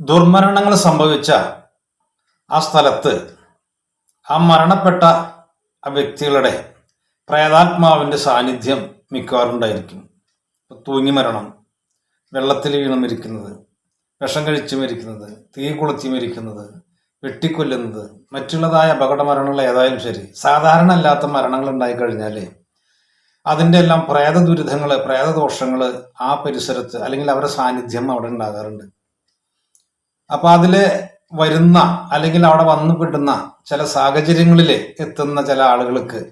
ദുർമരണങ്ങൾ സംഭവിച്ച ആ സ്ഥലത്ത് ആ മരണപ്പെട്ട ആ വ്യക്തികളുടെ പ്രേതാത്മാവിന്റെ സാന്നിധ്യം മിക്കവാറും ഉണ്ടായിരിക്കും. തൂങ്ങി മരണം വെള്ളത്തിൽ വീണു മരിക്കുന്നത് വിഷം കഴിച്ച് മരിക്കുന്നത് തീ കൊളുത്തി മരിക്കുന്നത് വെട്ടിക്കൊല്ലുന്നത് മറ്റുള്ളതായ അപകട മരണങ്ങൾ ഏതായാലും ശരി. സാധാരണ അല്ലാത്ത മരണങ്ങൾ ഉണ്ടായിക്കഴിഞ്ഞാൽ അതിന്റെ എല്ലാം പ്രേത ദുരിതങ്ങൾ പ്രേതദോഷങ്ങൾ ആ പരിസരത്ത് അല്ലെങ്കിൽ അവരുടെ സാന്നിധ്യം അവിടെ ഉണ്ടാകാറുണ്ട്. അപ്പൊ അതിൽ വരുന്ന അല്ലെങ്കിൽ അവിടെ വന്നു കിട്ടുന്ന ചില സാഹചര്യങ്ങളിൽ എത്തുന്ന ചില ആളുകൾക്ക്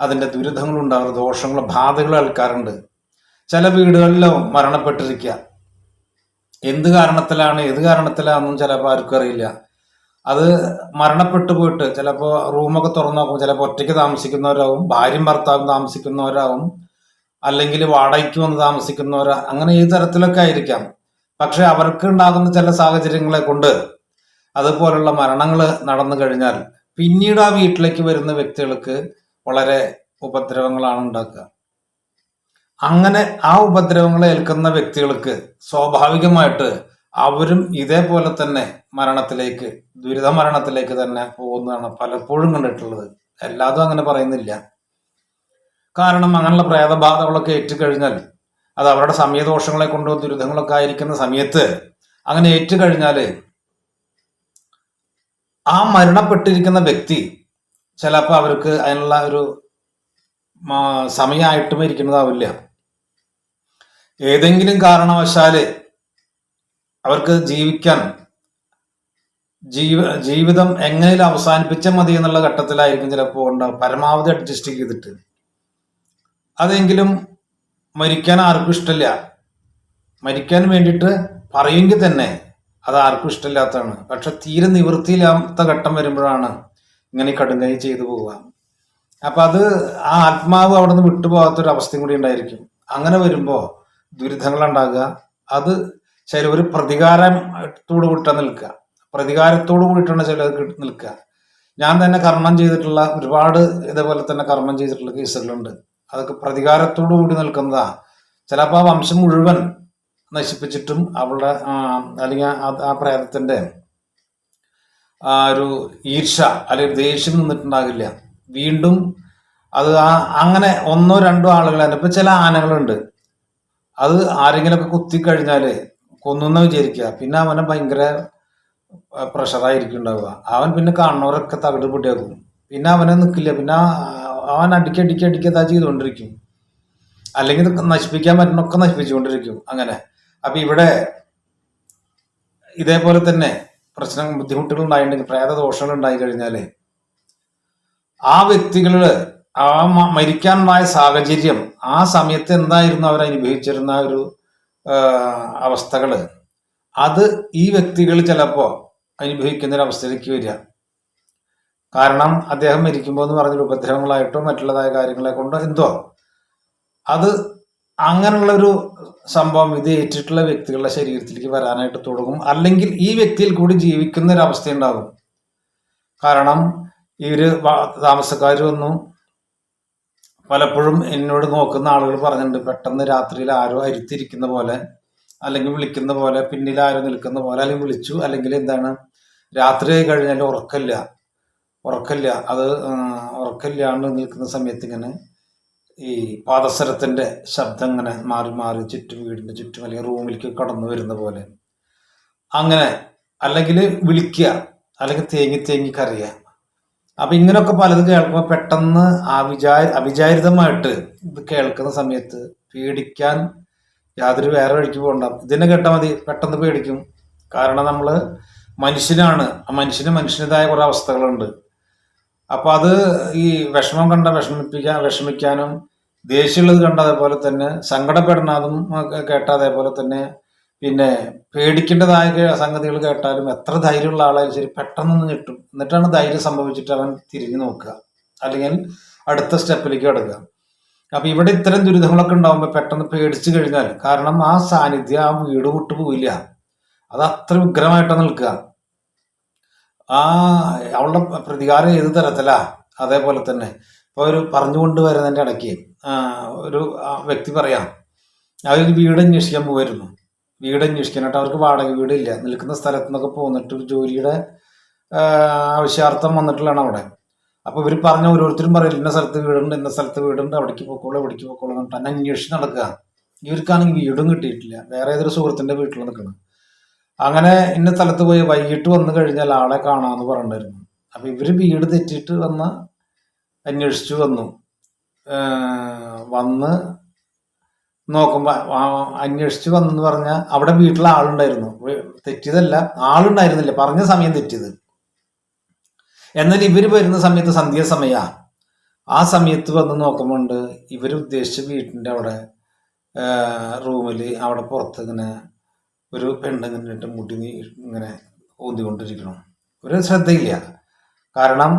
അതിന്റെ ദുരിതങ്ങൾ ഉണ്ടാകുന്ന ദോഷങ്ങൾ ബാധകൾ ഏൽക്കാറുണ്ട്. ചില വീടുകളിലും മരണപ്പെട്ടിരിക്കുക. എന്ത് കാരണത്തിലാണ് ഏത് കാരണത്തിലാണെന്നും ചിലപ്പോൾ ആർക്കും അറിയില്ല. അത് മരണപ്പെട്ടു പോയിട്ട് ചിലപ്പോൾ റൂമൊക്കെ തുറന്നു നോക്കും ചിലപ്പോൾ ഒറ്റയ്ക്ക് താമസിക്കുന്നവരാവും ഭാര്യയും ഭർത്താവും താമസിക്കുന്നവരാവും അല്ലെങ്കിൽ വാടകയ്ക്ക് വന്ന് താമസിക്കുന്നവരാ അങ്ങനെ ഏത് തരത്തിലൊക്കെ ആയിരിക്കാം. പക്ഷെ അവർക്ക് ഉണ്ടാകുന്ന ചില സാഹചര്യങ്ങളെ കൊണ്ട് അതുപോലുള്ള മരണങ്ങൾ നടന്നു കഴിഞ്ഞാൽ പിന്നീട് ആ വീട്ടിലേക്ക് വരുന്ന വ്യക്തികൾക്ക് വളരെ ഉപദ്രവങ്ങളാണ് ഉണ്ടാക്കുക. അങ്ങനെ ആ ഉപദ്രവങ്ങളെ ഏൽക്കുന്ന വ്യക്തികൾക്ക് സ്വാഭാവികമായിട്ട് അവരും ഇതേപോലെ തന്നെ മരണത്തിലേക്ക് ദുരിത മരണത്തിലേക്ക് തന്നെ പോകുന്നതാണ് പലപ്പോഴും കണ്ടിട്ടുള്ളത്. എല്ലാതും അങ്ങനെ പറയുന്നില്ല. കാരണം അങ്ങനെയുള്ള പ്രേതബാധകളൊക്കെ ഏറ്റുകഴിഞ്ഞാൽ അത് അവരുടെ സമയദോഷങ്ങളെ കൊണ്ടോ ദുരിതങ്ങളൊക്കെ ആയിരിക്കുന്ന സമയത്ത് അങ്ങനെ ഏറ്റുകഴിഞ്ഞാൽ ആ മരണപ്പെട്ടിരിക്കുന്ന വ്യക്തി ചിലപ്പോൾ അവർക്ക് അതിനുള്ള ഒരു സമയമായിട്ടും ഇരിക്കുന്നതാവില്ല. ഏതെങ്കിലും കാരണവശാൽ അവർക്ക് ജീവിക്കാൻ ജീവ ജീവിതം എങ്ങനെയും അവസാനിപ്പിച്ചാൽ മതി എന്നുള്ള ഘട്ടത്തിലായിരിക്കും ചിലപ്പോൾ ഉണ്ടാവും പരമാവധി അഡ്ജസ്റ്റ് ചെയ്തിട്ട്. അതെങ്കിലും മരിക്കാൻ ആർക്കും ഇഷ്ടമില്ല മരിക്കാൻ വേണ്ടിയിട്ട് പറയുമെങ്കിൽ തന്നെ അത് ആർക്കും ഇഷ്ടമില്ലാത്തതാണ് പക്ഷെ തീരെ നിവൃത്തിയില്ലാത്ത ഘട്ടം വരുമ്പോഴാണ് ഇങ്ങനെ കടുങ്കൈ ചെയ്തു പോവുക. അപ്പൊ അത് ആ ആത്മാവ് അവിടെ നിന്ന് വിട്ടുപോകാത്തൊരു അവസ്ഥയും കൂടി ഉണ്ടായിരിക്കും. അങ്ങനെ വരുമ്പോ ദുരിതങ്ങൾ ഉണ്ടാകുക അത് ഒരു പ്രതികാരത്തോട് കൂട്ടാൻ നിൽക്കുക. പ്രതികാരത്തോട് കൂടിയിട്ടാണ് ചിലർ നിൽക്കുക. ഞാൻ തന്നെ കർമ്മം ചെയ്തിട്ടുള്ള ഒരുപാട് ഇതേപോലെ തന്നെ കർമ്മം ചെയ്തിട്ടുള്ള കേസുകളുണ്ട്. അതൊക്കെ പ്രതികാരത്തോടു കൂടി നിൽക്കുന്നതാ. ചിലപ്പോൾ ആ വംശം മുഴുവൻ നശിപ്പിച്ചിട്ടും അവളുടെ അല്ലെങ്കിൽ ആ- പ്രേതത്തിന്റെ ആ ഒരു ഈർഷ അല്ലെങ്കിൽ ദേഷ്യം നിന്നിട്ടുണ്ടാകില്ല. വീണ്ടും അത് ആ അങ്ങനെ ഒന്നോ രണ്ടോ ആളുകൾ തന്നെ ഇപ്പൊ ചില ആനകളുണ്ട്. അത് ആരെങ്കിലുമൊക്കെ കുത്തിക്കഴിഞ്ഞാൽ കൊന്നുന്ന വിചാരിക്കുക. പിന്നെ അവനെ ഭയങ്കര പ്രഷറായിരിക്കും ഉണ്ടാവുക. അവൻ പിന്നെ കാണുന്നവരൊക്കെ തകിട് പൊട്ടിയാക്കും പിന്നെ അവനെ നിൽക്കില്ല പിന്നെ അവൻ അടിക്കി അടിക്കി അടിക്കതാ ചെയ്തുകൊണ്ടിരിക്കും. അല്ലെങ്കിൽ നശിപ്പിക്കാൻ പറ്റുന്നൊക്കെ നശിപ്പിച്ചുകൊണ്ടിരിക്കും അങ്ങനെ. അപ്പൊ ഇവിടെ ഇതേപോലെ തന്നെ പ്രശ്നം ബുദ്ധിമുട്ടുകൾ ഉണ്ടായിട്ടുണ്ടെങ്കിൽ പ്രേതദോഷങ്ങൾ ഉണ്ടായി കഴിഞ്ഞാൽ ആ വ്യക്തികളിൽ ആ മരിക്കാനുണ്ടായ സാഹചര്യം ആ സമയത്ത് എന്തായിരുന്നു അവർ അനുഭവിച്ചിരുന്ന ഒരു അവസ്ഥകൾ? അത് ഈ വ്യക്തികൾ ചിലപ്പോ അനുഭവിക്കുന്ന ഒരു അവസ്ഥയിലേക്ക് വരിക. കാരണം അദ്ദേഹം മരിക്കുമ്പോൾ എന്ന് പറഞ്ഞൊരു ഉപദ്രവങ്ങളായിട്ടോ മറ്റുള്ളതായ കാര്യങ്ങളെ കൊണ്ടോ എന്തോ. അത് അങ്ങനെയുള്ള ഒരു സംഭവം ഇത് ഏറ്റിട്ടുള്ള വ്യക്തികളുടെ ശരീരത്തിലേക്ക് വരാനായിട്ട് തുടങ്ങും. അല്ലെങ്കിൽ ഈ വ്യക്തിയിൽ കൂടി ജീവിക്കുന്ന ഒരു അവസ്ഥ ഉണ്ടാകും കാരണം ഇവർ താമസക്കാർ വന്നു. പലപ്പോഴും എന്നോട് നോക്കുന്ന ആളുകൾ പറഞ്ഞിട്ടുണ്ട് പെട്ടെന്ന് രാത്രിയിൽ ആരോ അരുത്തിരിക്കുന്ന പോലെ അല്ലെങ്കിൽ വിളിക്കുന്ന പോലെ പിന്നിൽ ആരോ നിൽക്കുന്ന പോലെ അല്ലെങ്കിൽ വിളിച്ചു അല്ലെങ്കിൽ എന്താണ് രാത്രി കഴിഞ്ഞാൽ ഉറക്കമില്ല. ഉറക്കമില്ല. അത് ഉറക്കമില്ലാണ്ട് നിൽക്കുന്ന സമയത്ത് ഇങ്ങനെ ഈ പാദസരത്തിന്റെ ശബ്ദം ഇങ്ങനെ മാറി മാറി ചുറ്റും വീടിന്റെ ചുറ്റും അല്ലെങ്കിൽ റൂമിലേക്ക് കടന്നു വരുന്ന പോലെ. അങ്ങനെ അല്ലെങ്കിൽ വിളിക്കുക അല്ലെങ്കിൽ തേങ്ങി തേങ്ങി കറിയുക അപ്പം ഇങ്ങനെയൊക്കെ പലതും കേൾക്കുമ്പോൾ പെട്ടെന്ന് അവിചാ വിചാര അവിചാരിതമായിട്ട് ഇത് കേൾക്കുന്ന സമയത്ത് പേടിക്കാൻ യാതൊരു വേറെ വഴിക്ക് പോകണ്ട. ഇതിനെ കേട്ടാൽ മതി പെട്ടെന്ന് പേടിക്കും. കാരണം നമ്മൾ മനുഷ്യനാണ്. ആ മനുഷ്യന് മനുഷ്യന്റെതായ കുറേ അവസ്ഥകളുണ്ട്. അപ്പൊ അത് ഈ വിഷമം കണ്ട വിഷമിപ്പിക്കാൻ വിഷമിക്കാനും ദേഷ്യമുള്ളത് കണ്ട അതേപോലെ തന്നെ സങ്കടപ്പെടണതും കേട്ട അതേപോലെ തന്നെ പിന്നെ പേടിക്കേണ്ടതായ സംഗതികൾ കേട്ടാലും എത്ര ധൈര്യമുള്ള ആളായാലും ശരി പെട്ടെന്ന് കിട്ടും എന്നിട്ടാണ് ധൈര്യം സംഭവിച്ചിട്ട് അവൻ തിരിഞ്ഞു നോക്കുക. അല്ലെങ്കിൽ അടുത്ത സ്റ്റെപ്പിലേക്ക് കിടക്കുക. അപ്പൊ ഇവിടെ ഇത്തരം ദുരിതങ്ങളൊക്കെ ഉണ്ടാകുമ്പോൾ പെട്ടെന്ന് പേടിച്ചു കഴിഞ്ഞാൽ കാരണം ആ സാന്നിധ്യം ആ വീട് വിട്ടു പോയില്ല അത് അത്ര ഉഗ്രമായിട്ടാണ് നിൽക്കുക. ആ അവളുടെ പ്രതികാരം ഏത് തരത്തിലാ? അതേപോലെ തന്നെ. ഇപ്പൊ ഒരു പറഞ്ഞുകൊണ്ട് വരുന്നതിന്റെ ഇടയ്ക്ക് ഒരു വ്യക്തി പറയാം അവരൊരു വീട് അന്വേഷിക്കാൻ പോയിരുന്നു വീട് അന്വേഷിക്കാനായിട്ട് അവർക്ക് വാടക വീടില്ല നിൽക്കുന്ന സ്ഥലത്തു നിന്നൊക്കെ പോന്നിട്ട് ഒരു ജോലിയുടെ ആവശ്യാർത്ഥം വന്നിട്ടുള്ളതാണ് അവിടെ. അപ്പോൾ ഇവർ പറഞ്ഞ ഓരോരുത്തരും പറയില്ല ഇന്ന സ്ഥലത്ത് വീടുണ്ട് ഇന്ന സ്ഥലത്ത് വീടുണ്ട് അവിടേക്ക് പൊക്കോളൂ ഇവിടേക്ക് പൊക്കോളൂ എന്നിട്ട് തന്നെ അന്വേഷിച്ച് നടക്കുക. ഇവർക്കാണെങ്കിൽ വീടും കിട്ടിയിട്ടില്ല. വേറെ ഏതൊരു സുഹൃത്തിന്റെ വീട്ടിൽ നിൽക്കണം. അങ്ങനെ ഇന്ന സ്ഥലത്ത് പോയി വൈകിട്ട് വന്നു കഴിഞ്ഞാൽ ആളെ കാണാമെന്ന് പറഞ്ഞിരുന്നു. അപ്പൊ ഇവർ വീട് തെറ്റിയിട്ട് വന്ന് അന്വേഷിച്ചു വന്നു. വന്ന് നോക്കുമ്പോ ആ അന്വേഷിച്ചു വന്നെന്ന് പറഞ്ഞാൽ അവിടെ വീട്ടിൽ ആളുണ്ടായിരുന്നു. തെറ്റിയതല്ല ആളുണ്ടായിരുന്നില്ല. പറഞ്ഞ സമയം തെറ്റിയത്. എന്നാൽ ഇവർ വരുന്ന സമയത്ത് സന്ധ്യാസമയ ആ സമയത്ത് വന്ന് നോക്കുമ്പോണ്ട് ഇവർ ഉദ്ദേശിച്ച വീട്ടിന്റെ അവിടെ റൂമിൽ അവിടെ പുറത്ത് ഇങ്ങനെ ഒരു പെണ്ണിങ്ങനെ ഇട്ട് മുടി നീ ഇങ്ങനെ ഊന്തിക്കൊണ്ടിരിക്കണം ഒരു ശ്രദ്ധയില്ല. കാരണം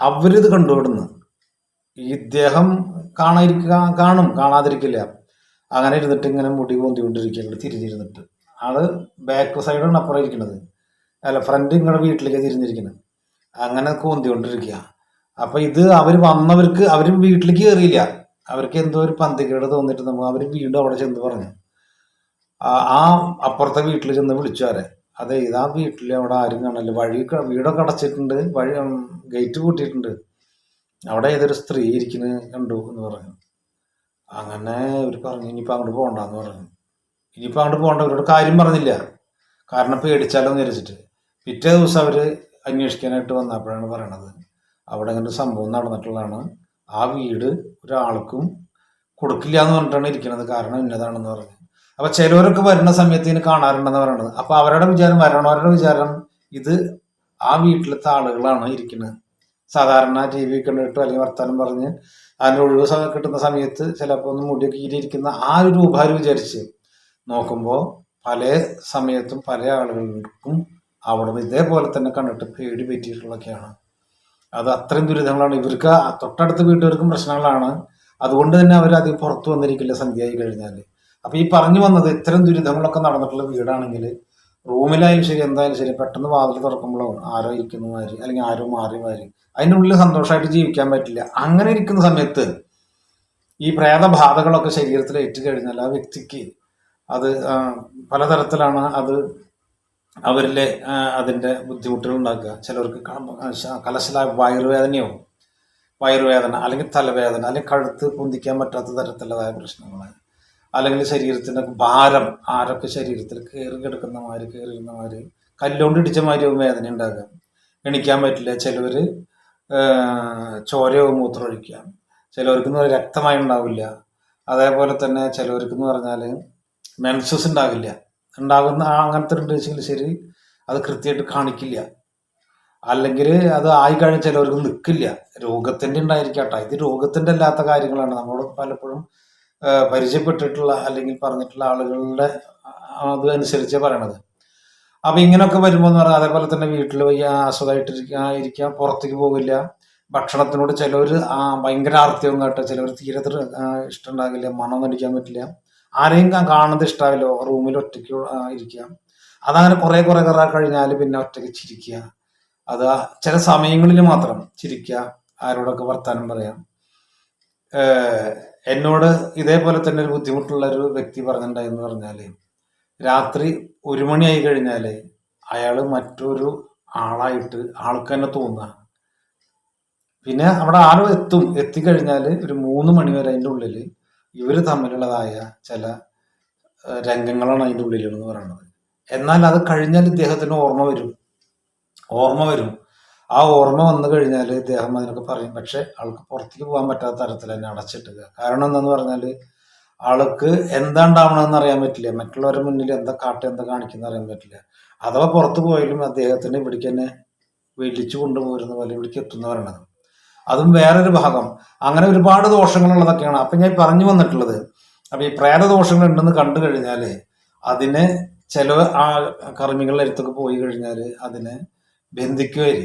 അവരിത് കണ്ടുവിടുന്നു. ഇദ്ദേഹം കാണാതിരിക്കുക കാണും കാണാതിരിക്കില്ല. അങ്ങനെ ഇരുന്നിട്ട് ഇങ്ങനെ മുടി പൊന്തിക്കൊണ്ടിരിക്കുകയാണ് തിരിഞ്ഞിരുന്നിട്ട്. ആൾ ബാക്ക് സൈഡാണ് അപ്പുറം ഇരിക്കുന്നത്. അല്ല ഫ്രണ്ട് ഇങ്ങനെ വീട്ടിലേക്ക് തിരിഞ്ഞിരിക്കുന്നത് അങ്ങനെ കൂന്തിക്കൊണ്ടിരിക്കുക അപ്പൊ ഇത് അവർ വന്നവർക്ക് അവരും വീട്ടിലേക്ക് കയറിയില്ല അവർക്ക് എന്തോ ഒരു പന്തികേട് തോന്നിയിട്ട് നമ്മൾ അവർ വീണ്ടും അവിടെ ചെന്ന് പറഞ്ഞു. ആ- അപ്പുറത്തെ വീട്ടിൽ ചെന്ന് വിളിച്ചാരെ അതെ ഇതാ വീട്ടിൽ അവിടെ ആരും കാണില്ല വഴി വീടൊക്കെ അടച്ചിട്ടുണ്ട്. വഴി ഗേറ്റ് പൂട്ടിയിട്ടുണ്ട്. അവിടെ ഏതൊരു സ്ത്രീ ഇരിക്കുന്നു കണ്ടു എന്ന് പറഞ്ഞു. അങ്ങനെ ഇവർ പറഞ്ഞു ഇനിയിപ്പോൾ അങ്ങോട്ട് പോകണ്ടെന്ന് പറഞ്ഞു. ഇനിയിപ്പോൾ അങ്ങോട്ട് പോകണ്ട ഇവരോട് കാര്യം പറഞ്ഞില്ല. കാരണം പേടിച്ചാലോ എന്ന് വിചാരിച്ചിട്ട്. പിറ്റേ ദിവസം അവർ അന്വേഷിക്കാനായിട്ട് വന്നപ്പോഴാണ് പറയണത്. അവിടെ അങ്ങനെ സംഭവം നടന്നിട്ടുള്ളതാണ്. ആ വീട് ഒരാൾക്കും കൊടുക്കില്ല എന്ന് പറഞ്ഞിട്ടാണ് ഇരിക്കുന്നത് കാരണം ഇന്നതാണെന്ന് പറഞ്ഞു. അപ്പൊ ചിലവരൊക്കെ വരുന്ന സമയത്ത് ഇതിന് കാണാറുണ്ടെന്ന് പറയണത്. അപ്പൊ അവരുടെ വിചാരം വരണവരുടെ വിചാരം ഇത് ആ വീട്ടിലത്തെ ആളുകളാണ് ഇരിക്കുന്നത് സാധാരണ ടി വി കണ്ടിട്ടോ അല്ലെങ്കിൽ വർത്താനം പറഞ്ഞ് അതിന്റെ ഒഴിവ് കിട്ടുന്ന സമയത്ത് ചിലപ്പോൾ ഒന്ന് മുടിയൊക്കെ ഇരിക്കുന്ന ആ ഒരു രൂപം വിചാരിച്ച് നോക്കുമ്പോൾ പല സമയത്തും പല ആളുകൾക്കും അവിടെ നിന്ന് ഇതേപോലെ തന്നെ കണ്ടിട്ട് പേടി പറ്റിയിട്ടുള്ളതൊക്കെയാണ്. അത് അത്രയും ദുരിതങ്ങളാണ്. ഇവർക്ക് തൊട്ടടുത്ത വീട്ടുകാർക്കും പ്രശ്നങ്ങളാണ്. അതുകൊണ്ട് തന്നെ അവർ അധികം പുറത്തു വന്നിരിക്കില്ല സന്ധ്യയായി കഴിഞ്ഞാൽ അപ്പൊ ഈ പറഞ്ഞു വന്നത് ഇത്തരം ദുരിതങ്ങളൊക്കെ നടന്നിട്ടുള്ള വീടാണെങ്കിൽ റൂമിലായാലും ശരി എന്തായാലും ശരി പെട്ടെന്ന് വാതിൽ തുറക്കുമ്പോഴോ ആരോ ഇരിക്കുന്ന മാതിരി അല്ലെങ്കിൽ ആരോ മാറി മാറി അതിന്റെ ഉള്ളിൽ സന്തോഷമായിട്ട് ജീവിക്കാൻ പറ്റില്ല. അങ്ങനെ ഇരിക്കുന്ന സമയത്ത് ഈ പ്രേതബാധകളൊക്കെ ശരീരത്തിൽ ഏറ്റു കഴിഞ്ഞാൽ ആ വ്യക്തിക്ക് അത് പലതരത്തിലാണ് അത് അവരിലെ അതിന്റെ ബുദ്ധിമുട്ടുകൾ ഉണ്ടാക്കുക. ചിലവർക്ക് കലശലായ വയറുവേദനയോ വയറുവേദന അല്ലെങ്കിൽ തലവേദന അല്ലെങ്കിൽ കഴുത്ത് പൊന്തിക്കാൻ പറ്റാത്ത തരത്തിലുള്ളതായ പ്രശ്നങ്ങൾ അല്ലെങ്കിൽ ശരീരത്തിന്റെ ഭാരം ആരൊക്കെ ശരീരത്തിൽ കയറി കിടക്കുന്ന മാതിരി കയറിയിരുന്ന മാതിരി കല്ലുകൊണ്ട് ഇടിച്ച മാതിരി വേദന ഉണ്ടാകാം എണിക്കാൻ പറ്റില്ല. ചിലവർ ചോരയോ മൂത്രം ഒഴിക്കാം ചിലവർക്ക് എന്ന് പറഞ്ഞാൽ രക്തമായി ഉണ്ടാവില്ല. അതേപോലെ തന്നെ ചിലവർക്ക് എന്ന് പറഞ്ഞാൽ മെൻസസ് ഉണ്ടാവില്ല. ഉണ്ടാകുന്ന അങ്ങനത്തെ ഉണ്ടെങ്കിൽ ശരി അത് കൃത്യമായിട്ട് കാണിക്കില്ല. അല്ലെങ്കിൽ അത് ആയി കഴിഞ്ഞാൽ ചിലവർക്ക് നിൽക്കില്ല രോഗത്തിന്റെ ഉണ്ടായിരിക്കട്ടെ. ഇത് രോഗത്തിന്റെ അല്ലാത്ത കാര്യങ്ങളാണ്. നമ്മൾ പലപ്പോഴും പരിചയപ്പെട്ടിട്ടുള്ള അല്ലെങ്കിൽ പറഞ്ഞിട്ടുള്ള ആളുകളുടെ അത് അനുസരിച്ച് പറയണത്. അപ്പൊ ഇങ്ങനെയൊക്കെ വരുമ്പോൾ എന്ന് പറഞ്ഞാൽ അതേപോലെ തന്നെ വീട്ടിൽ വയ്യ അസുഖമായിട്ടിരിക്കുക ഇരിക്കുക പുറത്തേക്ക് പോകില്ല ഭക്ഷണത്തിനോട് ചിലവർ ഭയങ്കര ആർത്തിയും കേട്ടോ. ചിലവർ തീരെ തൃ- ആ, ഇഷ്ടം ഉണ്ടാകില്ല മണം അടിക്കാൻ പറ്റില്ല. ആരെയും കാണുന്നത് ഇഷ്ടാവില്ല. റൂമിൽ ഒറ്റയ്ക്ക് ഇരിക്കുക അതങ്ങനെ കുറെ കുറെ കുറെ കഴിഞ്ഞാൽ പിന്നെ ഒറ്റയ്ക്ക് ചിരിക്കുക അത് ചില സമയങ്ങളിൽ മാത്രം ചിരിക്കുക ആരോടൊക്കെ വർത്താനം പറയാം. എന്നോട് ഇതേപോലെ തന്നെ ഒരു ബുദ്ധിമുട്ടുള്ള ഒരു വ്യക്തി പറഞ്ഞിട്ടുണ്ടായെന്ന് പറഞ്ഞാൽ രാത്രി ഒരു മണിയായി കഴിഞ്ഞാൽ അയാൾ മറ്റൊരു ആളായിട്ട് ആൾക്ക് തന്നെ തോന്നുക പിന്നെ അവിടെ ആരോ എത്തും. എത്തിക്കഴിഞ്ഞാൽ ഒരു മൂന്ന് മണി വരെ അതിന്റെ ഉള്ളിൽ ഇവർ തമ്മിലുള്ളതായ ചില രംഗങ്ങളാണ് അതിന്റെ ഉള്ളിലെന്ന് പറയുന്നത്. എന്നാൽ അത് കഴിഞ്ഞാൽ ഇദ്ദേഹത്തിന് ഓർമ്മ വരും. ഓർമ്മ വരും. ആ ഓർമ്മ വന്നു കഴിഞ്ഞാൽ ഇദ്ദേഹം അതിനൊക്കെ പറയും പക്ഷെ ആൾക്ക് പുറത്തേക്ക് പോകാൻ പറ്റാത്ത തരത്തിൽ തന്നെ അടച്ചിട്ടുക. കാരണം എന്താന്ന് പറഞ്ഞാൽ ആൾക്ക് എന്താ ഉണ്ടാവണമെന്ന് അറിയാൻ പറ്റില്ല. മറ്റുള്ളവരെ മുന്നിൽ എന്താ കാട്ട് എന്താ കാണിക്കുന്ന അറിയാൻ പറ്റില്ല. അഥവാ പുറത്തു പോയാലും അദ്ദേഹത്തിന് ഇവിടേക്ക് തന്നെ വലിച്ചു കൊണ്ടുപോരുന്ന പോലെ ഇവിടേക്ക് എത്തുന്ന അതും വേറൊരു ഭാഗം. അങ്ങനെ ഒരുപാട് ദോഷങ്ങളുള്ളതൊക്കെയാണ്. അപ്പൊ ഞാൻ പറഞ്ഞു വന്നിട്ടുള്ളത് അപ്പൊ ഈ പ്രേത ദോഷങ്ങൾ ഉണ്ടെന്ന് കണ്ടു കഴിഞ്ഞാൽ അതിനെ ചില ആ കർമ്മികളുടെ അടുത്തൊക്കെ പോയി കഴിഞ്ഞാൽ അതിനെ ബന്ധിക്കുവര്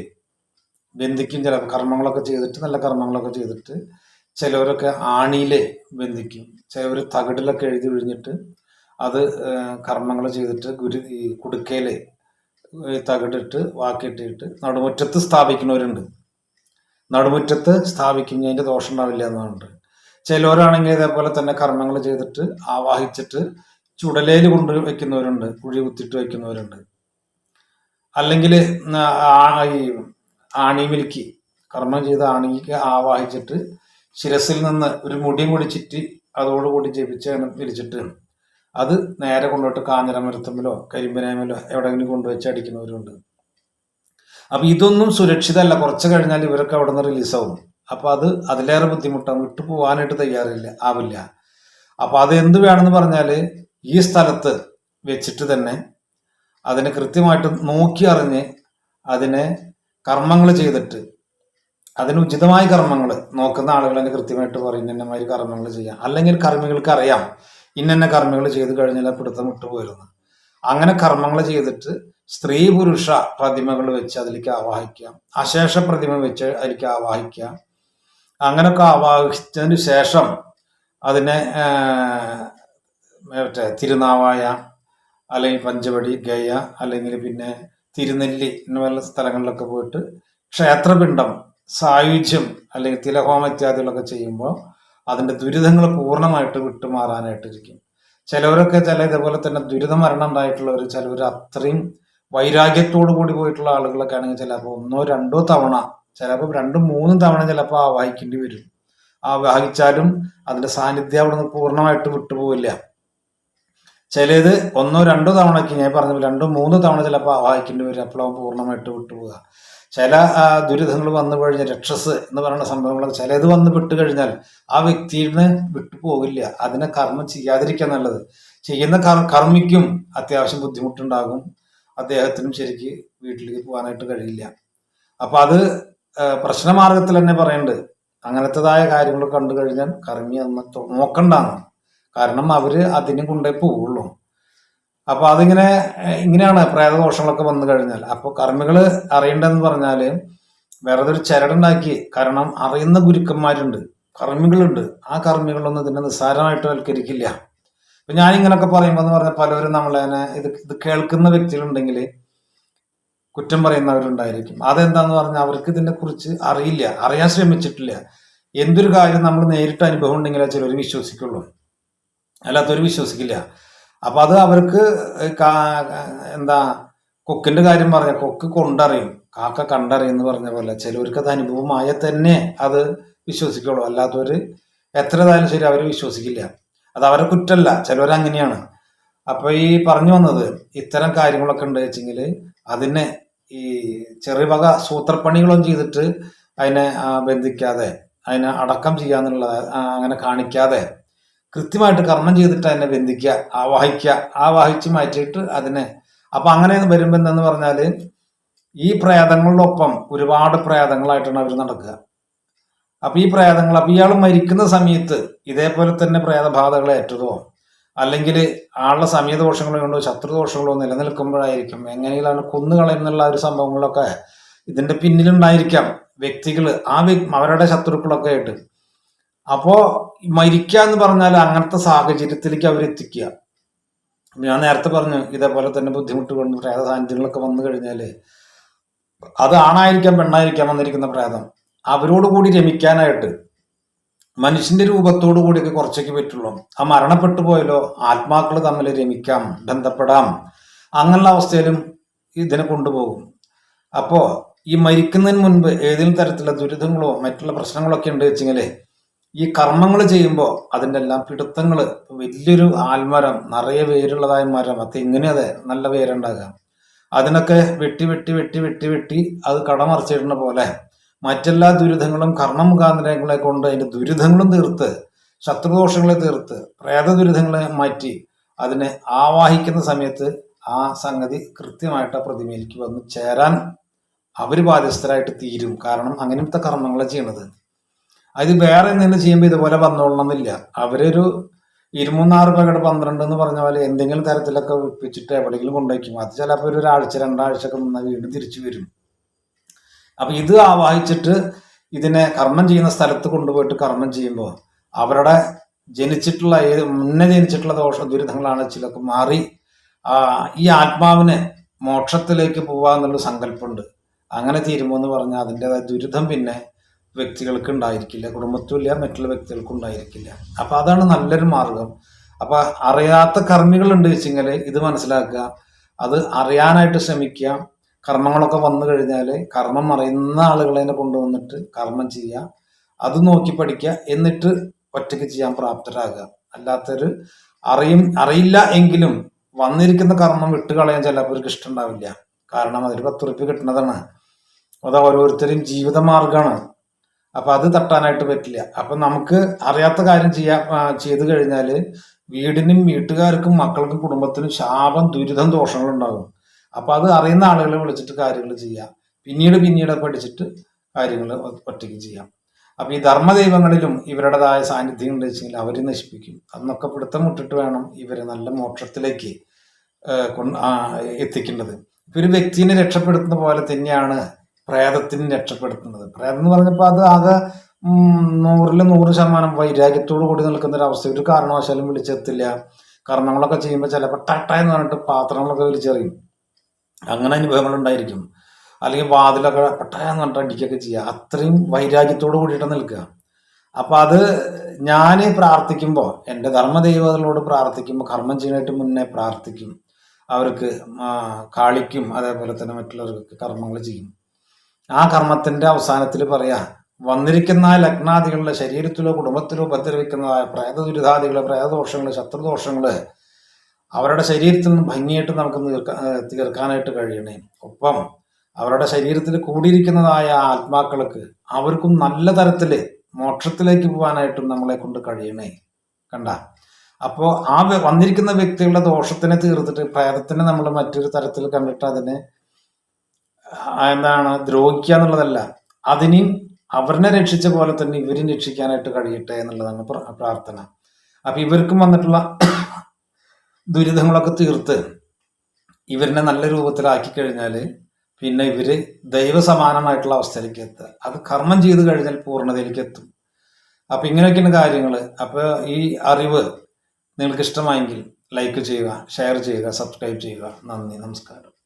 ബന്ധിക്കും ചില കർമ്മങ്ങളൊക്കെ ചെയ്തിട്ട് നല്ല കർമ്മങ്ങളൊക്കെ ചെയ്തിട്ട് ചിലവരൊക്കെ ആണിയിലെ ബന്ധിക്കും. ചിലവർ തകിടിലൊക്കെ എഴുതി വിഴിഞ്ഞിട്ട് അത് കർമ്മങ്ങൾ ചെയ്തിട്ട് ഗുരു ഈ കുടുക്കയിൽ തകിടിട്ട് വാക്കിട്ടിട്ട് നടുമുറ്റത്ത് സ്ഥാപിക്കുന്നവരുണ്ട്. നടുമുറ്റത്ത് സ്ഥാപിക്കുന്നതിന്റെ ദോഷം ഉണ്ടാവില്ല എന്നുണ്ട്. ചിലവരാണെങ്കിൽ ഇതേപോലെ തന്നെ കർമ്മങ്ങൾ ചെയ്തിട്ട് ആവാഹിച്ചിട്ട് ചുടലേൽ കൊണ്ട് വെക്കുന്നവരുണ്ട് കുഴി കുത്തിട്ട് വെക്കുന്നവരുണ്ട്. അല്ലെങ്കിൽ ഈ ആണി മിൽക്കി കർമ്മം ചെയ്ത ആണിക്ക് ആവാഹിച്ചിട്ട് ശിരസിൽ നിന്ന് ഒരു മുടിയും കൂടി ചുറ്റി അതോടുകൂടി ജപിച്ച് വിരിച്ചിട്ട് അത് നേരെ കൊണ്ടുപോയിട്ട് കാഞ്ഞിരമരത്തമ്പിലോ കരിമ്പനാമിലോ എവിടെയെങ്കിലും കൊണ്ടുവച്ച് അടിക്കുന്നവരുണ്ട്. അപ്പൊ ഇതൊന്നും സുരക്ഷിതമല്ല കുറച്ച് കഴിഞ്ഞാൽ ഇവരൊക്കെ അവിടെ നിന്ന് റിലീസാവും. അപ്പൊ അത് അതിലേറെ ബുദ്ധിമുട്ടാണ് വിട്ടു പോകാനായിട്ട് തയ്യാറില്ല ആവില്ല. അപ്പൊ അത് എന്ത് വേണമെന്ന് പറഞ്ഞാൽ ഈ സ്ഥലത്ത് വെച്ചിട്ട് തന്നെ അതിനെ കൃത്യമായിട്ട് നോക്കി അറിഞ്ഞ് അതിനെ കർമ്മങ്ങൾ ചെയ്തിട്ട് അതിന് ഉചിതമായ കർമ്മങ്ങൾ നോക്കുന്ന ആളുകൾ തന്നെ കൃത്യമായിട്ട് പറയും ഇന്നമാതിരി കർമ്മങ്ങൾ ചെയ്യാം. അല്ലെങ്കിൽ കർമ്മികൾക്ക് അറിയാം ഇന്ന കർമ്മങ്ങൾ ചെയ്ത് കഴിഞ്ഞാൽ പിടുത്തം വിട്ടുപോയിരുന്നു. അങ്ങനെ കർമ്മങ്ങൾ ചെയ്തിട്ട് സ്ത്രീ പുരുഷ പ്രതിമകൾ വെച്ച് അതിലേക്ക് ആവാഹിക്കാം. അശേഷ പ്രതിമ വെച്ച് അതിലേക്ക് ആവാഹിക്കാം. അങ്ങനെയൊക്കെ ആവാഹിച്ചതിന് ശേഷം അതിനെ മറ്റേ തിരുനാവായ അല്ലെങ്കിൽ പഞ്ചവടി ഗയ അല്ലെങ്കിൽ പിന്നെ തിരുനെല്ലി എന്നുള്ള സ്ഥലങ്ങളിലൊക്കെ പോയിട്ട് ക്ഷേത്രപിണ്ഡം സായുജ്യം അല്ലെങ്കിൽ തിലഹോമ ഇത്യാദികളൊക്കെ ചെയ്യുമ്പോൾ അതിന്റെ ദുരിതങ്ങൾ പൂർണമായിട്ട് വിട്ടുമാറാനായിട്ടിരിക്കും. ചിലവരൊക്കെ ചില ഇതേപോലെ തന്നെ ദുരിത മരണം ഉണ്ടായിട്ടുള്ളവർ ചിലവർ അത്രയും വൈരാഗ്യത്തോടു കൂടി പോയിട്ടുള്ള ആളുകളൊക്കെ ആണെങ്കിൽ ചിലപ്പോൾ ഒന്നോ രണ്ടോ തവണ ചിലപ്പോൾ രണ്ടും മൂന്നും തവണ ചിലപ്പോൾ ആവാഹിക്കേണ്ടി വരും. ആവാഹിച്ചാലും അതിന്റെ സാന്നിധ്യം അവിടെ നിന്ന് പൂർണമായിട്ട് വിട്ടുപോവില്ല. ചിലത് ഒന്നോ രണ്ടോ തവണയ്ക്ക് ഞാൻ പറഞ്ഞു രണ്ടോ മൂന്നോ തവണ ചിലപ്പോൾ വായിക്കേണ്ടി വരും അപ്പോഴാവും പൂർണമായിട്ട് വിട്ടുപോവുക. ചില ദുരിതങ്ങൾ വന്നു കഴിഞ്ഞാൽ രക്ഷസ് എന്ന് പറയുന്ന സംഭവങ്ങൾ ചിലത് വന്ന് വിട്ടു കഴിഞ്ഞാൽ ആ വ്യക്തിയിൽ നിന്ന് വിട്ടുപോകില്ല അതിനെ കർമ്മം ചെയ്യാതിരിക്കാൻ നല്ലത്. ചെയ്യുന്ന കർമ്മിക്കും അത്യാവശ്യം ബുദ്ധിമുട്ടുണ്ടാകും. അദ്ദേഹത്തിനും ശരിക്ക് വീട്ടിലേക്ക് പോകാനായിട്ട് കഴിയില്ല. അപ്പൊ അത് പ്രശ്നമാർഗത്തിൽ തന്നെ പറയുന്നുണ്ട് അങ്ങനത്തേതായ കാര്യങ്ങൾ കണ്ടു കഴിഞ്ഞാൽ കർമ്മി നോക്കണ്ടാണ് കാരണം അവർ അതിന് കൊണ്ടേ പോവുള്ളൂ. അപ്പൊ അതിങ്ങനെ ഇങ്ങനെയാണ് പ്രേതദോഷങ്ങളൊക്കെ വന്നു കഴിഞ്ഞാൽ. അപ്പോൾ കർമ്മികൾ അറിയണ്ടെന്ന് പറഞ്ഞാൽ വേറെ ഒരു ചരടുണ്ടാക്കി. കാരണം അറിയുന്ന ഗുരുക്കന്മാരുണ്ട് കർമ്മികളുണ്ട്. ആ കർമ്മികളൊന്നും ഇതിനെ നിസ്സാരമായിട്ട് വൽക്കരിക്കില്ല. ഞാൻ ഞാനിങ്ങനൊക്കെ പറയുമ്പോൾ എന്ന് പറഞ്ഞാൽ പലവരും നമ്മളെ ഇത് ഇത് കേൾക്കുന്ന വ്യക്തികളുണ്ടെങ്കിൽ കുറ്റം പറയുന്നവരുണ്ടായിരിക്കും. അതെന്താന്ന് പറഞ്ഞാൽ അവർക്ക് ഇതിനെ കുറിച്ച് അറിയില്ല അറിയാൻ ശ്രമിച്ചിട്ടില്ല. എന്തൊരു കാര്യം നമ്മൾ നേരിട്ട് അനുഭവം ഉണ്ടെങ്കിലേ ചിലർ വിശ്വസിക്കുള്ളൂ. അല്ലാത്തവർ വിശ്വസിക്കില്ല. അപ്പൊ അത് അവർക്ക് എന്താ കൊക്കിന്റെ കാര്യം പറഞ്ഞ കൊക്ക് കൊണ്ടറിയും കാക്ക കണ്ടറിയും എന്ന് പറഞ്ഞ പോലെ. ചിലവർക്ക് അത് അനുഭവമായ തന്നെ അത് വിശ്വസിക്കുള്ളൂ. അല്ലാത്തവർ എത്ര ഇതായാലും ശരി അവർ വിശ്വസിക്കില്ല. അത് അവരെ കുറ്റല്ല ചിലവർ അങ്ങനെയാണ്. അപ്പോൾ ഈ പറഞ്ഞു വന്നത് ഇത്തരം കാര്യങ്ങളൊക്കെ ഉണ്ട് വെച്ചെങ്കിൽ അതിനെ ഈ ചെറിയ വക സൂത്രപ്പണികളും ചെയ്തിട്ട് അതിനെ ബന്ധിക്കാതെ അതിനെ അടക്കം ചെയ്യാന്നുള്ള അങ്ങനെ കാണിക്കാതെ കൃത്യമായിട്ട് കർമ്മം ചെയ്തിട്ട് അതിനെ ബന്ധിക്കുക ആവാഹിക്കുക ആവാഹിച്ച് മാറ്റിയിട്ട് അതിനെ. അപ്പൊ അങ്ങനെ വരുമ്പോൾ എന്തെന്ന് പറഞ്ഞാൽ ഈ പ്രേതങ്ങളിലൊപ്പം ഒരുപാട് പ്രേതങ്ങളായിട്ടാണ് അവർ നടക്കുക. അപ്പൊ ഈ പ്രേതങ്ങൾ അപ്പൊ ഇയാൾ മരിക്കുന്ന സമയത്ത് ഇതേപോലെ തന്നെ പ്രേതബാധകളെ ഏറ്റതോ? അല്ലെങ്കിൽ ആളുടെ സമയദോഷങ്ങളോ കൊണ്ടോ ശത്രുദോഷങ്ങളോ നിലനിൽക്കുമ്പോഴായിരിക്കും എങ്ങനെയാണ് കൊന്നുകളയുന്നുള്ള ഒരു സംഭവങ്ങളൊക്കെ ഇതിന്റെ പിന്നിലുണ്ടായിരിക്കാം വ്യക്തികൾ ആ അവരുടെ ശത്രുക്കളൊക്കെ ആയിട്ട്. അപ്പോ മരിക്കുക എന്ന് പറഞ്ഞാൽ അങ്ങനത്തെ സാഹചര്യത്തിലേക്ക് അവരെത്തിക്കുക. ഞാൻ നേരത്തെ പറഞ്ഞു ഇതേപോലെ തന്നെ ബുദ്ധിമുട്ട് കൊണ്ട് പ്രേത സാന്നിധ്യങ്ങളൊക്കെ വന്നു കഴിഞ്ഞാൽ അത് ആണായിരിക്കാം പെണ്ണായിരിക്കാം വന്നിരിക്കുന്ന പ്രേതം. അവരോട് കൂടി രമിക്കാനായിട്ട് മനുഷ്യന്റെ രൂപത്തോടു കൂടിയൊക്കെ കുറച്ചൊക്കെ പറ്റുള്ളൂ. ആ മരണപ്പെട്ടു പോയാലോ ആത്മാക്കൾ തമ്മിൽ രമിക്കാം ബന്ധപ്പെടാം അങ്ങനെയുള്ള അവസ്ഥയിലും ഇതിനെ കൊണ്ടുപോകും. അപ്പോ ഈ മരിക്കുന്നതിന് മുൻപ് ഏതെങ്കിലും തരത്തിലുള്ള ദുരിതങ്ങളോ മറ്റുള്ള പ്രശ്നങ്ങളൊക്കെ ഉണ്ട് വെച്ചെങ്കിലേ ഈ കർമ്മങ്ങൾ ചെയ്യുമ്പോൾ അതിന്റെ എല്ലാം പിടുത്തങ്ങൾ വലിയൊരു ആൽമരം നിറയെ വേരുള്ളതായ മരം അത് ഇങ്ങനെ അതെ നല്ല വേരുണ്ടാകാം? അതിനൊക്കെ വെട്ടി വെട്ടി വെട്ടി വെട്ടി വെട്ടി അത് കടമറിച്ചിടുന്ന പോലെ മറ്റെല്ലാ ദുരിതങ്ങളും കർമ്മമുഖാന്തരങ്ങളെ കൊണ്ട് അതിന്റെ ദുരിതങ്ങളും തീർത്ത് ശത്രുദോഷങ്ങളെ തീർത്ത് പ്രേത ദുരിതങ്ങളെ മാറ്റി അതിനെ ആവാഹിക്കുന്ന സമയത്ത് ആ സംഗതി കൃത്യമായിട്ട് ആ പ്രതിമയിലേക്ക് വന്ന് ചേരാൻ അവർ ബാധ്യസ്ഥരായിട്ട് തീരും. കാരണം അങ്ങനത്തെ കർമ്മങ്ങളെ ചെയ്യണത്. അത് വേറെ എന്തെങ്കിലും ചെയ്യുമ്പോൾ ഇതുപോലെ വന്നോളണമെന്നില്ല അവരൊരു ഇരുമൂന്നാറ് രൂപയുടെ പന്ത്രണ്ട് എന്ന് പറഞ്ഞ പോലെ എന്തെങ്കിലും തരത്തിലൊക്കെ വിപ്പിച്ചിട്ട് എവിടെയെങ്കിലും കൊണ്ടുവയ്ക്കും അത് ചിലപ്പോൾ ഒരു ഒരാഴ്ച രണ്ടാഴ്ച ഒക്കെ നിന്നാൽ വീണ്ടും തിരിച്ചു വരും. അപ്പൊ ഇത് ആവാഹിച്ചിട്ട് ഇതിനെ കർമ്മം ചെയ്യുന്ന സ്ഥലത്ത് കൊണ്ടുപോയിട്ട് കർമ്മം ചെയ്യുമ്പോൾ അവരുടെ ജനിച്ചിട്ടുള്ള ഏത് മുന്നേ ജനിച്ചിട്ടുള്ള ദോഷ ദുരിതങ്ങളാണ് ചിലക്ക് മാറി ഈ ആത്മാവിനെ മോക്ഷത്തിലേക്ക് പോവാന്നുള്ള സങ്കല്പമുണ്ട്. അങ്ങനെ തീരുമോ എന്ന് പറഞ്ഞാൽ അതിന്റെതായ ദുരിതം പിന്നെ വ്യക്തികൾക്ക് ഉണ്ടായിരിക്കില്ല. കുടുംബത്തുമില്ല മറ്റുള്ള വ്യക്തികൾക്കും ഉണ്ടായിരിക്കില്ല. അപ്പൊ അതാണ് നല്ലൊരു മാർഗം. അപ്പൊ അറിയാത്ത കർമ്മികൾ ഉണ്ട് വെച്ചെങ്കിൽ ഇത് മനസ്സിലാക്കുക. അത് അറിയാനായിട്ട് ശ്രമിക്കുക. കർമ്മങ്ങളൊക്കെ വന്നു കഴിഞ്ഞാൽ കർമ്മം അറിയുന്ന ആളുകളെ കൊണ്ടുവന്നിട്ട് കർമ്മം ചെയ്യുക. അത് നോക്കി പഠിക്കുക. എന്നിട്ട് ഒറ്റയ്ക്ക് ചെയ്യാൻ പ്രാപ്തരാകുക. അല്ലാത്തൊരു അറിയും അറിയില്ല എങ്കിലും വന്നിരിക്കുന്ന കർമ്മം വിട്ടുകളയാൻ ചിലപ്പോൾ ഇഷ്ടമുണ്ടാവില്ല കാരണം അതിൽ പത്ത് ഉറുപ്പ്യ കിട്ടുന്നതാണ്. അത് ഓരോരുത്തരും ജീവിതമാർഗമാണ്. അപ്പൊ അത് തട്ടാനായിട്ട് പറ്റില്ല. അപ്പൊ നമുക്ക് അറിയാത്ത കാര്യം ചെയ്യാ ചെയ്തു കഴിഞ്ഞാൽ വീടിനും വീട്ടുകാർക്കും മക്കൾക്കും കുടുംബത്തിനും ശാപം ദുരിതം ദോഷങ്ങൾ ഉണ്ടാകും. അപ്പൊ അത് അറിയുന്ന ആളുകളെ വിളിച്ചിട്ട് കാര്യങ്ങൾ ചെയ്യാം. പിന്നീട് പിന്നീട് പഠിച്ചിട്ട് കാര്യങ്ങൾ ഒറ്റയ്ക്ക് ചെയ്യാം. അപ്പൊ ഈ ധർമ്മദൈവങ്ങളിലും ഇവരുടേതായ സാന്നിധ്യം ഉണ്ട് വെച്ചെങ്കിൽ അവരെ നശിപ്പിക്കും. അന്നൊക്കെ പിടുത്തം മുട്ടിട്ട് വേണം ഇവരെ നല്ല മോക്ഷത്തിലേക്ക് എത്തിക്കേണ്ടത് ഒരു വ്യക്തിനെ രക്ഷപ്പെടുത്തുന്ന പോലെ തന്നെയാണ് പ്രേതത്തിനെ രക്ഷപ്പെടുത്തുന്നത്. പ്രേതം എന്ന് പറഞ്ഞപ്പോൾ അത് ആകെ നൂറിൽ നൂറ് ശതമാനം വൈരാഗ്യത്തോട് കൂടി നിൽക്കുന്ന ഒരു അവസ്ഥ ഒരു കാരണവശാലും വിളിച്ചെത്തില്ല. കർമ്മങ്ങളൊക്കെ ചെയ്യുമ്പോൾ ചിലപ്പോൾ ടട്ട എന്ന് പറഞ്ഞിട്ട് പാത്രങ്ങളൊക്കെ വലിച്ചെറിയും. അങ്ങനെ അനുഭവങ്ങൾ ഉണ്ടായിരിക്കും. അല്ലെങ്കിൽ വാതിലൊക്കെ എന്ന് പറഞ്ഞിട്ട് അടിക്കുകയൊക്കെ ചെയ്യുക. അത്രയും വൈരാഗ്യത്തോട് കൂടിയിട്ട് നിൽക്കുക. അപ്പൊ അത് ഞാൻ പ്രാർത്ഥിക്കുമ്പോൾ എന്റെ ധർമ്മദൈവങ്ങളോട് പ്രാർത്ഥിക്കുമ്പോൾ കർമ്മം ചെയ്യാനായിട്ട് മുന്നേ പ്രാർത്ഥിക്കും. അവർക്ക് കാളിക്കും അതേപോലെ തന്നെ മറ്റുള്ളവർക്ക് കർമ്മങ്ങൾ ചെയ്യും. ആ കർമ്മത്തിന്റെ അവസാനത്തിൽ പറയാ വന്നിരിക്കുന്ന ലഗ്നാദികളുടെ ശരീരത്തിലോ കുടുംബത്തിലോ ഉപദ്രവിക്കുന്നതായ പ്രേത ദുരിതാദികൾ പ്രേതദോഷങ്ങൾ ശത്രുദോഷങ്ങൾ അവരുടെ ശരീരത്തിൽ നിന്ന് ഭംഗിയായിട്ട് നമുക്ക് തീർക്കാനായിട്ട് കഴിയണേ. ഒപ്പം അവരുടെ ശരീരത്തിൽ കൂടിയിരിക്കുന്നതായ ആത്മാക്കൾക്ക് അവർക്കും നല്ല തരത്തിൽ മോക്ഷത്തിലേക്ക് പോകാനായിട്ടും നമ്മളെ കൊണ്ട് കഴിയണേ. കണ്ട? അപ്പോ ആ വന്നിരിക്കുന്ന വ്യക്തികളുടെ ദോഷത്തിനെ തീർത്തിട്ട് പ്രേതത്തിനെ നമ്മൾ മറ്റൊരു തരത്തിൽ കണ്ടിട്ട് അതിനെ എന്താണ്? ദ്രോഹിക്കുക എന്നുള്ളതല്ല. അതിനെയും അവരിനെ രക്ഷിച്ച പോലെ തന്നെ ഇവരും രക്ഷിക്കാനായിട്ട് കഴിയട്ടെ എന്നുള്ളതാണ് പ്രാർത്ഥന. അപ്പൊ ഇവർക്കും വന്നിട്ടുള്ള ദുരിതങ്ങളൊക്കെ തീർത്ത് ഇവരിനെ നല്ല രൂപത്തിലാക്കി കഴിഞ്ഞാൽ പിന്നെ ഇവർ ദൈവസമാനമായിട്ടുള്ള അവസ്ഥയിലേക്ക് എത്തുക. അത് കർമ്മം ചെയ്ത് കഴിഞ്ഞാൽ പൂർണതയിലേക്ക് എത്തും. അപ്പൊ ഇങ്ങനെയൊക്കെയാണ് കാര്യങ്ങൾ അപ്പൊ ഈ അറിവ് നിങ്ങൾക്ക് ഇഷ്ടമായെങ്കിൽ ലൈക്ക് ചെയ്യുക ഷെയർ ചെയ്യുക സബ്സ്ക്രൈബ് ചെയ്യുക. നന്ദി നമസ്കാരം.